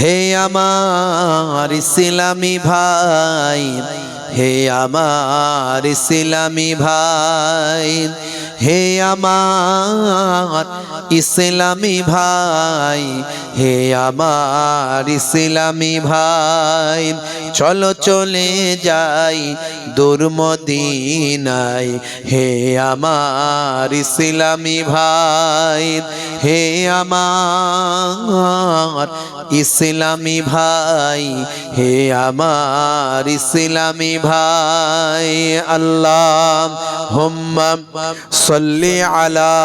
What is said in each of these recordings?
হে আমার ইসলামী ভাই, হে আমার ইসলামী ভাই, হে আমার ইসলামী ভাই, হে আমার ইসলামী ভাই। চলো চলে যাই দুর্মদিনাই হে আমার ইসলামী ভাই, হে আমার ইসলামী ভাই হে আমার ইসলামী ভাই আল্লাহ হুম্মা সল্লি আলা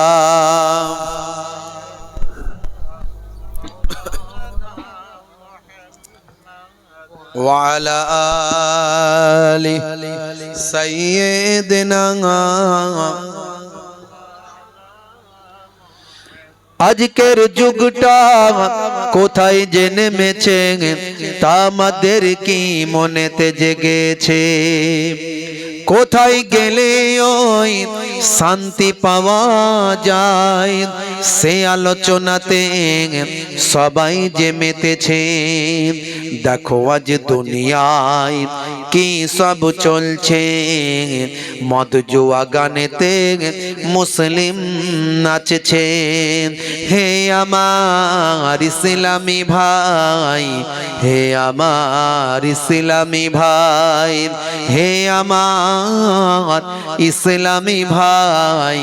وعلى آل سيدنا আজকের যুগটা কোথায় যে নেমেছে তা আমাদের কি মনেতে জেগেছে? কোথায় গেলে ওই শান্তি পাওয়া যায়? সে আলোচনাতে সবাই যে মেতেছে দেখো আজ দুনিয়ায় কি সব চলছে। মদ জুয়া গানেতে মুসলিম নাচছে। হে আমার ইসলামী ভাই, হে আমার ইসলামী ভাই, হে আমার ইসলামী ভাই,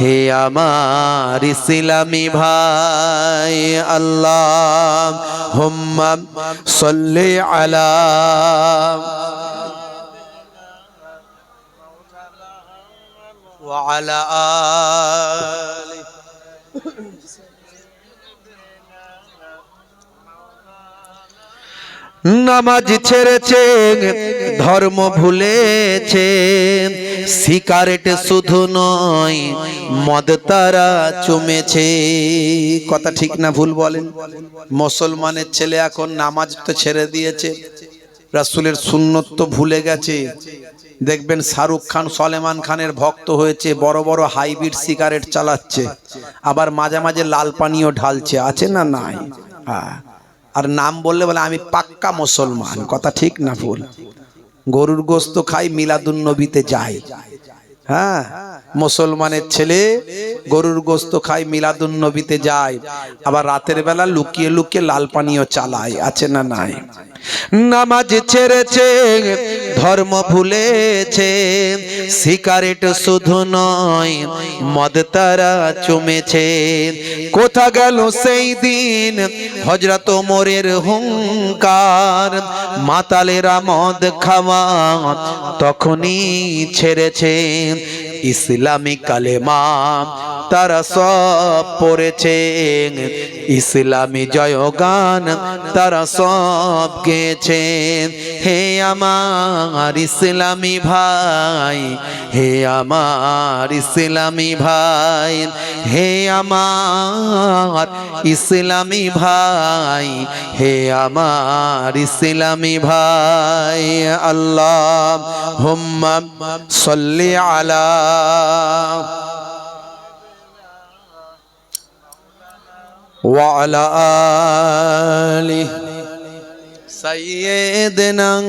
হে আমার ইসলামী ভাই। আল্লাহ হুম্মা সল্লি আলা وعلى آله নামাজ ছেড়েছে ধর্ম ভুলেছে সিগারেট শুধু নয় মদ তারা চুমেছে কথা ঠিক না ভুল বলেন মুসলমানের ছেলে এখন নামাজ তো ছেড়ে দিয়েছে রাসূলের সুন্নত তো ভুলে গেছে দেখবেন শাহরুখ খান, সলেমান খানের ভক্ত হয়েছে, বড় বড় হাইব্রিড সিগারেট চালাচ্ছে, আবার মাঝে মাঝে লাল পানিও ঢালছে, আছে না নাই? হ্যাঁ। আর নাম বললে বলে, আমি পাক্কা মুসলমান। কথা ঠিক না ভুল। গরুর গোস্ত খাই মিলাদুন নবীতে যাই। হ্যাঁ। মুসলমানের ছেলে গরুর গোস্ত খাই মিলাদুন নবীতে যায়। আবার রাতের বেলা লুকিয়ে লুকিয়ে লাল পানিও চালায়, আছে না নাই? নামাজ ছেড়েছে ধর্ম ভুলেছে সিগারেট শুধু নয়, মদ তারা চুমেছে। কোথা গেল সেই দিন? হজরত মোরের হুঙ্কার, মাতালেরা মদ খাওয়া তখনই ছেড়েছে। ইসলামী কালেমা তারা সব পড়েছে ইসলামী জয়গান তারা সব গেছে হে আমার ইসলামী ভাই, হে আমার ইসলামী ভাই, হে আমার ইসলামী ভাই, হে আমার ইসলামী ভাই। আল্লাহ হুম্মা সল্লি আলা وعلى آله سيدنا